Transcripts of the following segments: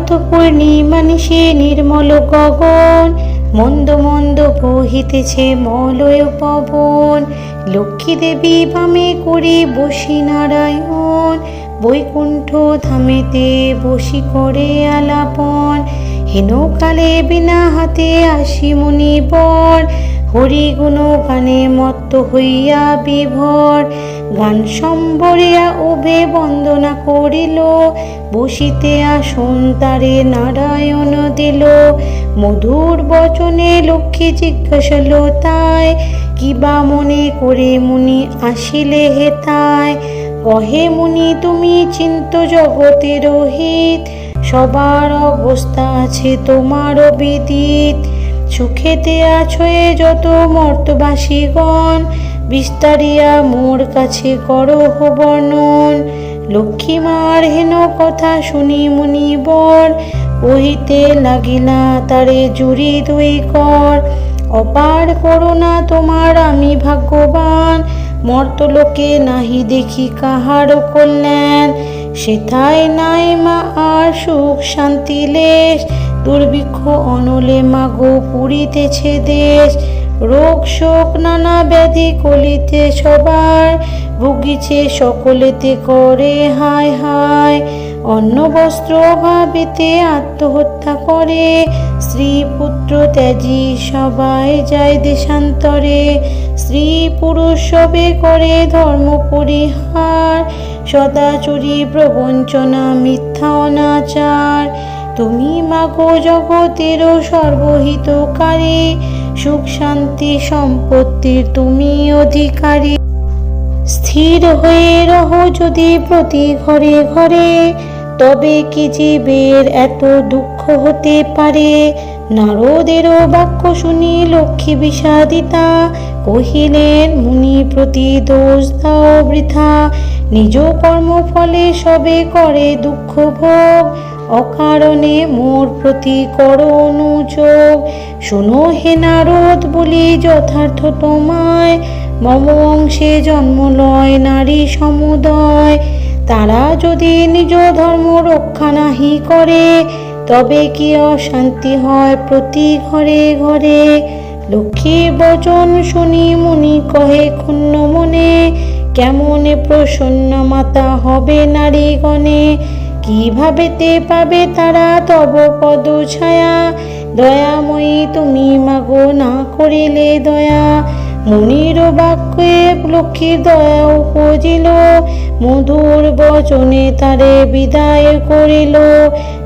শরৎ পূর্ণিমা নিশে নির্মল গগন। মন্দ মন্দ বহিতেছে মলয় পবন। লক্ষ্মী দেবী বামে করে বসি নারায়ণ। বৈকুণ্ঠ ধামেতে বসি করে আলাপন। হেনকালে বিনা হাতে আসি মুনিবর। হরি গুণ গানে মত্ত হইয়া বিভর। গান সম্বরিয়া উভে বন্দনা করিল, বসিতে আসন তারে নারায়ণ দিল। মধুর বচনে লক্ষ্মী জিজ্ঞাসল, তাই কিবা মনে করে মুনি আসিলে হেতায় কহে মুনি, তুমি চিন্ত জগতের হিত সবার অবস্থা আছে তোমারও বিদিত। সুখেতে আছয়ে যত মর্তবাসীগণ বিস্তারিয়া মোর কাছে করো বর্ণন। লক্ষ্মীমার হেন কথা শুনি মুনি বর। কহিতে লাগিলা তারে জুড়ি দুই কর। অপার করুণা তোমার, আমি ভাগ্যবান। মর্তলোকে নাহি দেখি কাহারও কল্যাণ। সেথায় নাই মা আর সুখ শান্তি লেশ। দুর্ভিক্ষ অনলে মাগো পুরিতেছে দেশ। রোগ শোক নানা ব্যাধি কলিতে সবার, ভুগিছে সকলেতে করে, হায় হায়। অন্ন, বস্ত্র অভাবেতে আত্মহত্যা করে স্ত্রী পুত্র ত্যাজি সবাই যায় দেশান্তরে। স্ত্রী পুরুষ সবে করে ধর্ম পরিহার সদাচুরি প্রবঞ্চনা, মিথ্যা অনাচার। তুমি মাগো জগতেরও সর্বহিতকারী সুখ, শান্তি সম্পত্তির তুমি অধিকারী। স্থির হয়ে রহ যদি প্রতি ঘরে ঘরে, তবে কি জীবের এত দুঃখ হতে পারে? নারদেরও বাক্য শুনি লক্ষ্মী বিষাদিতা, কহিলেন, মুনি, প্রতি দোষ দাও বৃথা। নিজ কর্মফলে সবে করে দুঃখ ভোগ। অকারণে মোর প্রতি করো শোনো হে নারদ, বলি যথার্থ তোমায়, মম অংশে জন্ম লয় নারী সমুদয়। তারা যদি নিজ ধর্ম রক্ষা নাহি করে, তবে কি অশান্তি হয় প্রতি ঘরে ঘরে? লক্ষ্মী বচন শুনি মুনি কহে ক্ষুণ্ণ মনে, কেমনে প্রসন্ন মাতা হবে নারীগণে? কিভাবেতে পাবে তারা তব পদ ছায়া। দয়াময়ী, তুমি মাগো না করিলে দয়া। মুনির বাক্যে লক্ষ্মীর দয়া উপজিল। মধুর বচনে তারে বিদায় করিল।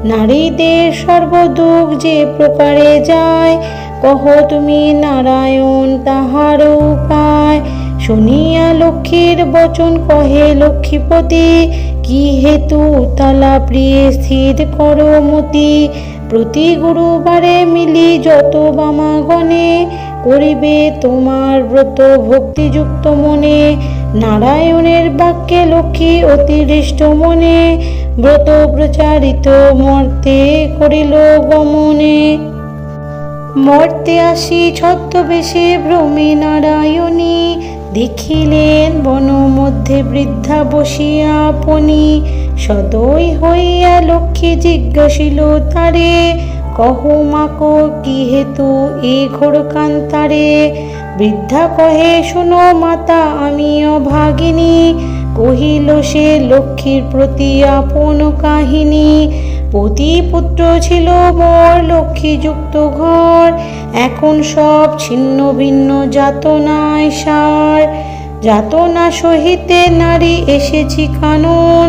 নারীদের সর্বদুঃখ যে প্রকারে যায়, কহ তুমি নারায়ণ তাহার উপায়। শুনিয়া লক্ষ্মীর বচন কহে লক্ষ্মীপতি কি হেতু তালা প্রিয়ে স্থির করো মতি। প্রতি গুরুবারে মিলি যত বামাগণে করিবে তোমার ব্রত ভক্তিযুক্ত মনে। নারায়ণের বাক্যে লক্ষ্মী অতিরিষ্ট মনে, ব্রত প্রচারিত মর্তে করিল গমনে। মর্তে আসি ছদ্মবেশে ভ্রমে নারায়ণী দেখিলেন বন মধ্যে বৃদ্ধা বসিয়া আপনি। সদয় হইয়া লক্ষ্মী জিজ্ঞাসিল, তারে, কহ মাকো কি হেতু এ ঘোর কান্তারে বৃদ্ধা কহে, শুনো মাতা, আমি অভাগিনী। কহিল, সে লক্ষ্মীর প্রতি আপন কাহিনী। পতি পুত্র ছিল মোর লক্ষ্মীযুক্ত ঘর। এখন সব ছিন্ন ভিন্ন যাতনায় সার। যাতনা সহিতে নারী এসেছি কানন।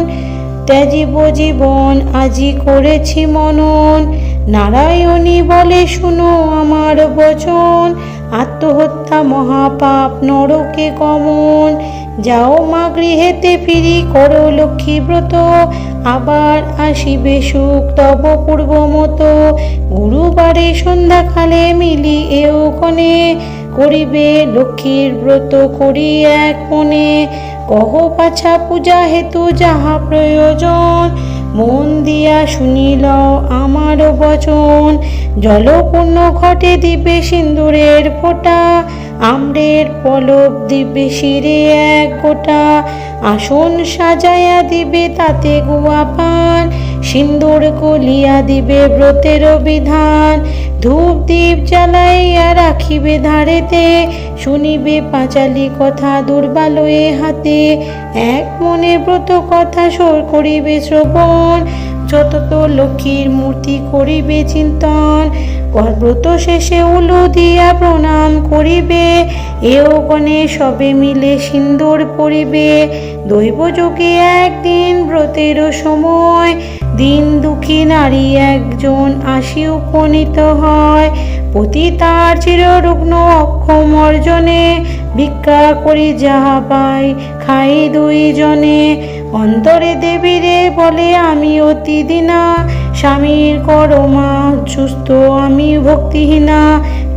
ত্যাজিব জীবন আজি করেছি মনন। নারায়ণী বলে, শুনো আমার বচন। আত্মহত্যা মহাপাপ নরকে গমন। যাও মা গৃহেতে ফিরি, করো লক্ষ্মী ব্রত, আবার আসিবে সুখ, তব পূর্ব মতো। গুরুবারে সন্ধ্যাকালে মিলি এও কনে, করিবে লক্ষ্মীর ব্রত করি এক মনে। কহ পাছা পূজা হেতু যাহা প্রয়োজন, মন দিয়া শুনিল আমার বচন। জলপূর্ণ ঘটে দিবে সিন্দুরের ফোঁটা আম্রের পলব দিবে শিরে এক গোটা, আসন সাজায়া দিবে তাতে গুয়া পান, সিন্দুর কলিয়া দিবে ব্রতের বিধান, ধূপ দ্বীপ জ্বালাইয়া রাখিবে ধারেতে, শুনিবে পাঁচালি কথা দুর্বালয়ে হাতে, এক মনে ব্রত কথা সোর করিবে শ্রবণ, যতত লক্ষ্মীর মূর্তি করিবে চিন্তন ব্রত শেষে উলু দিয়া প্রণাম করিবে। এও গণে সবে মিলে সিন্দুর পরিবে। দৈবযোগে একদিন ব্রতেরও সময় দিন দুঃখী নারী একজন আসি উপনীত হয়। পতি তার চিররুগ্ন অক্ষম অর্জনে, ভিক্ষা করি যাহা পাই খাই দুই জনে অন্তরে দেবীরে বলে, আমি অতি দিনা, স্বামীর করমা, সুস্থ আমি ভক্তিহীনা।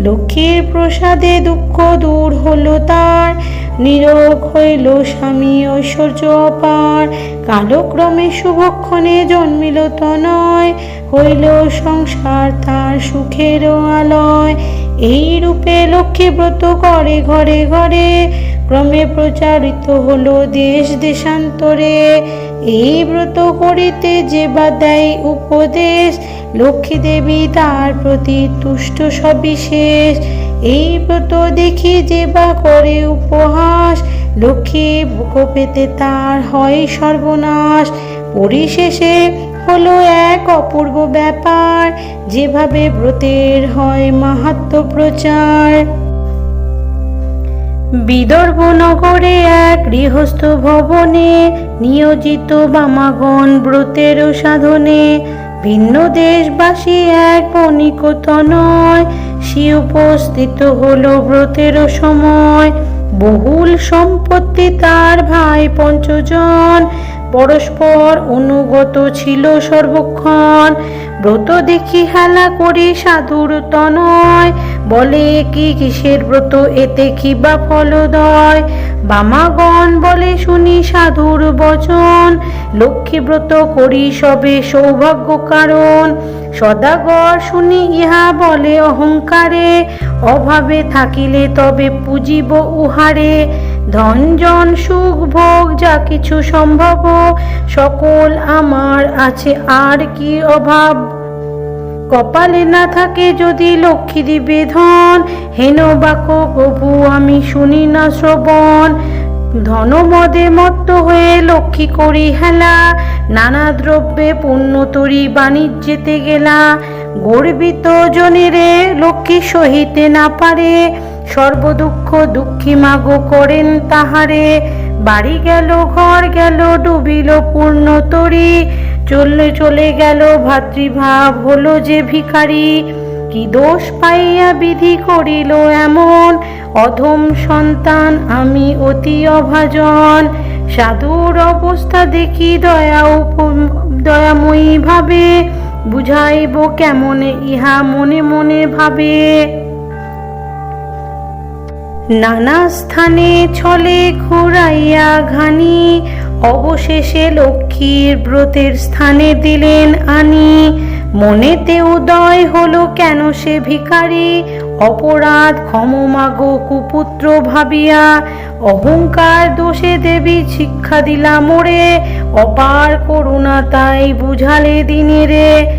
লক্ষ্মীর প্রসাদে দুঃখ দূর হলো তার নিরোগ হইল স্বামী ঐশ্বর্য অপার। কালক্রমে শুভক্ষণে জন্মিল তনয়। হইল সংসার তার সুখেরও আলয়। এই রূপে লক্ষ্মী ব্রত করে ঘরে ঘরে। ক্রমে প্রচারিত হলো দেশ দেশান্তরে। এই ব্রত করিতে যে বা দেয় উপদেশ। লক্ষ্মী দেবী তার প্রতি তুষ্ট সবিশেষ। এই ব্রত দেখি যে বা করে উপহাস, লক্ষ্মী কোপেতে তার হয় সর্বনাশ। পরিশেষে হলো এক অপূর্ব ব্যাপার, যেভাবে ব্রতের হয় মাহাত্ম প্রচার। বিদর্ভ নগরে এক গৃহস্থ ভবনে নিয়োজিত বামাগণ ব্রতের সাধনে, ভিন্ন দেশবাসী এক বণিকতনয় সে উপস্থিত হলো ব্রতের সময়। বহুল সম্পত্তি তার ভাই পঞ্চজন পরস্পর অনুগত ছিল সর্বক্ষণ। ব্রত দেখি হেলা করি সাধুর তনয়। বলে, কি কিসের ব্রত? এতে কি বা ফলদয়? বামাগণ বলে, শুনি সাধুর বচন। লক্ষ্মী ব্রত করি সবে সৌভাগ্য কারণ। সদাগর শুনি ইহা বলে অহংকারে। অভাবে থাকিলে তবে পুজিব উহারে। ধন, জন, সুখ, ভোগ, যা কিছু সম্ভব, সকল আমার আছে, আর কি অভাব? কপালে না থাকে যদি লক্ষ্মী দিবে ধন হেন বাক, প্রভু আমি শুনি না শ্রবণ। ধনমদে মত্ত হয়ে লক্ষ্মী করি হেলা, নানা দ্রব্যে পুণ্য তরি বাণিজ্যেতে গেলা। গর্বিত জনেরে লক্ষ্মী সহিতে না পারে সর্বদুঃখ দুঃখী মাগো করেন তাহারে। বাড়ি গেল, ঘর গেল, ডুবিল পূর্ণ তরি। চলে চলে গেল, ভাতৃভাব হলো যে ভিখারি। কি দোষ পাইয়া বিধি করিল এমন? অধম সন্তান আমি অতি অভাজন। সাধুর অবস্থা দেখি দয়া উপ- দয়াময়ী ভাবে। বুঝাইব কেমনে ইহা মনে মনে ভাবে। নানা স্থানে ছলে ঘুরাইয়া ঘানি। অবশেষে লক্ষ্মীর ব্রতের স্থানে দিলেন আনি। মনেতে উদয় হলো কেন সে ভিখারি? অপরাধ ক্ষমমাগো কুপুত্র ভাবিয়া। অহংকার দোষে দেবী শিক্ষা দিলা মোরে। অপার করুণা তাই বুঝালে দিনে রে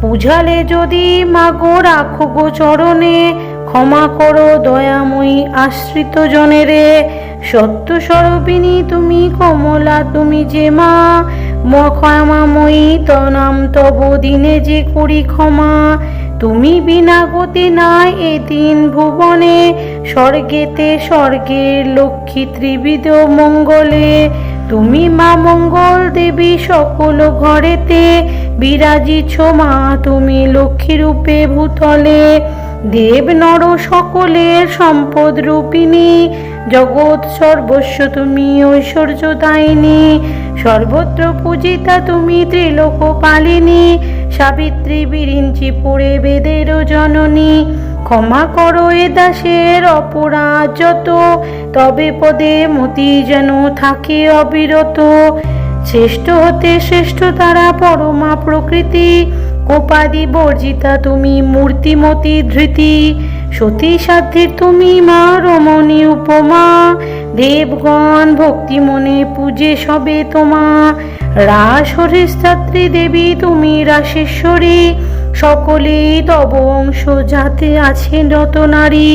বুঝালে যদি মাগো রাখো গো চরণে। ক্ষমা করো দয়াময়ী আশ্রিত জনেরে। সত্য স্বরূপিণী তুমি কমলা, তুমি যে মা। ম ক্ষমাময়ী তনাম, তব দিনে যে করি ক্ষমা। তুমি বিনা গতি নাই এ দিন ভুবনে। স্বর্গেতে স্বর্গের লক্ষ্মী ত্রিবিধ মঙ্গলে। তুমি মা মঙ্গল দেবী সকল ঘরেতে। বিরাজিছ মা, তুমি লক্ষ্মী রূপে ভূতলে। দেব নর সকলের সম্পদ রূপিণী, জগৎ সর্বস্ব তুমি, ঐশ্বর্য দায়িনী, সর্বত্র পূজিতা তুমি, ত্রিলোক পালিনী, সাবিত্রী বিরিঞ্চি পড়ে বেদের জননী। ক্ষমা করো এ দাসের অপরাধ যত, তবে পদে মতি যেন থাকে অবিরত। শ্রেষ্ঠ হতে শ্রেষ্ঠ তারা পরমা প্রকৃতি কোপাদি বর্জিতা তুমি মূর্তিমতি ধৃতি সতী সাধ্যের তুমি মা রমণী উপমা, দেবগণ ভক্তি মনে পূজে সবে তোমা, রাস হরিস্তাত্রী দেবী তুমি রাসেশ্বরী সকলেই তব অংশ যাতে আছে যত নারী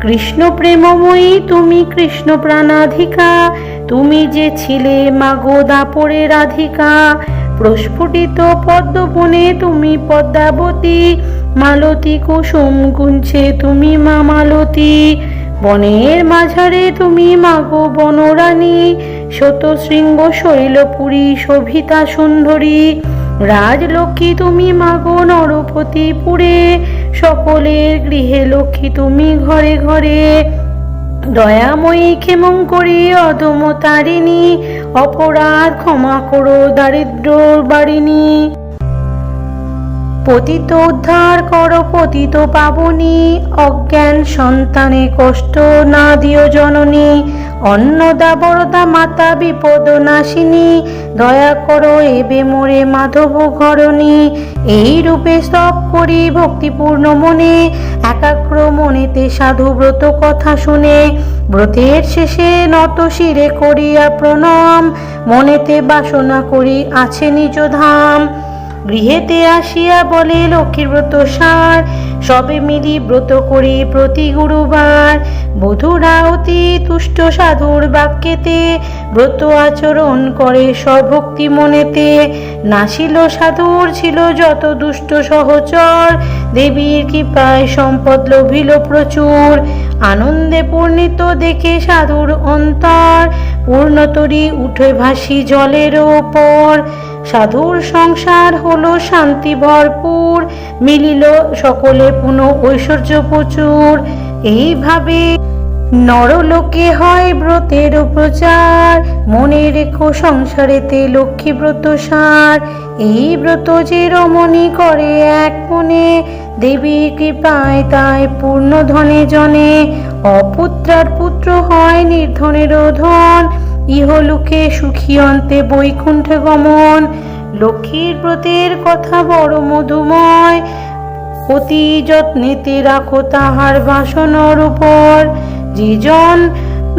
কৃষ্ণ প্রেমময়ী তুমি কৃষ্ণ প্রাণাধিকা তুমি যে ছিলে মাগো দাপরে রাধিকা প্রস্ফুটিত পদ্মবনে তুমি পদ্মাবতী, মালতী কুসুম গুঞ্ছে তুমি মা মালতী। বনের মাঝারে তুমি মাগো বনরানী শত শৃঙ্গ শৈলপুরী শোভিতা সুন্দরী। রাজলক্ষ্মী তুমি মাগো নরপতিপুরে, সকলের গৃহে লক্ষ্মী তুমি ঘরে ঘরে। দয়াময়ী ক্ষেমং করি অধম তারিণী অপরাধ ক্ষমা করো দারিদ্র বাড়িনী পতিত উদ্ধার কর পতিত পাবনি, অজ্ঞান সন্তানে কষ্ট না দিও জননী অন্নদা বরদা মাতা বিপদ নাশিনী, দয়া করো এবে মোরে মাধব ঘরণী। এই রূপে স্তব করি ভক্তিপূর্ণ মনে, একাগ্র মনেতে সাধু ব্রত কথা শুনে। ব্রতের শেষে নত শিরে করিয়া প্রণাম, মনেতে বাসনা করি আছে নিজ ধাম। গৃহেতে আসিয়া বলে, লক্ষ্মীর ব্রত সার, সবে মিলি ব্রত করি প্রতি গুরুবার। বধূরা অতি তুষ্ট সাধুর বাক্যেতে ব্রত আচরণ করে স্বভক্তি মনেতে। নাছিল সাধুর, ছিল যত দুষ্ট সহচর। দেবীর কৃপায় সম্পদ লোভিল প্রচুর। আনন্দে পূর্ণিত দেখে সাধুর অন্তর। পূর্ণতরী উঠে ভাসি জলের ওপর। সাধুর সংসার হলো শান্তি ভরপুর, মিলিল সকলে পুনঃ ঐশ্বর্য প্রচুর। এইভাবে নরলোকে হয় ব্রতের প্রচার, মনে রেখো সংসারেতে লক্ষ্মী ব্রত সার। এই ব্রত যে রমণী করে এক মনে, দেবীর কৃপায় তাই পূর্ণ ধনে জনে। অপুত্রার পুত্র হয় নির্ধনেরও ধন ইহলোকে সুখী অন্তে বৈকুণ্ঠে গমন, লক্ষ্মীর ব্রতের কথা বড় মধুময়। অতি যত্নেতে রাখো তাহার বাসনর উপর। যেজন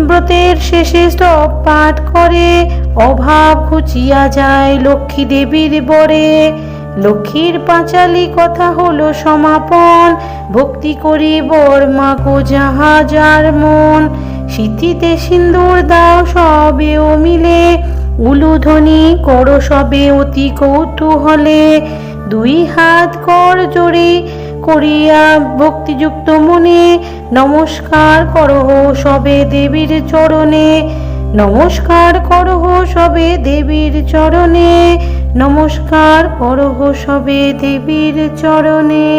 ব্রতের শেষে স্তব পাঠ করে, অভাব ঘুচিয়া যায় লক্ষ্মী দেবীর বরে। লক্ষ্মীর পাঁচালি কথা হলো সমাপন, ভক্তি করি বর মাগো যাহা যার মন। সিথিতে সিন্দুর দাও সবেও মিলে, উলুধ্বনি করো সবে অতি কৌতূহলে। দুই হাত কর জোরে করিয়া ভক্তিযুক্ত মনে, নমস্কার করহ সবে দেবীর চরণে। নমস্কার করহ সবে দেবীর চরণে, নমস্কার করহ সবে দেবীর চরণে।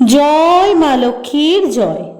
জয় মা লক্ষ্মীর জয়।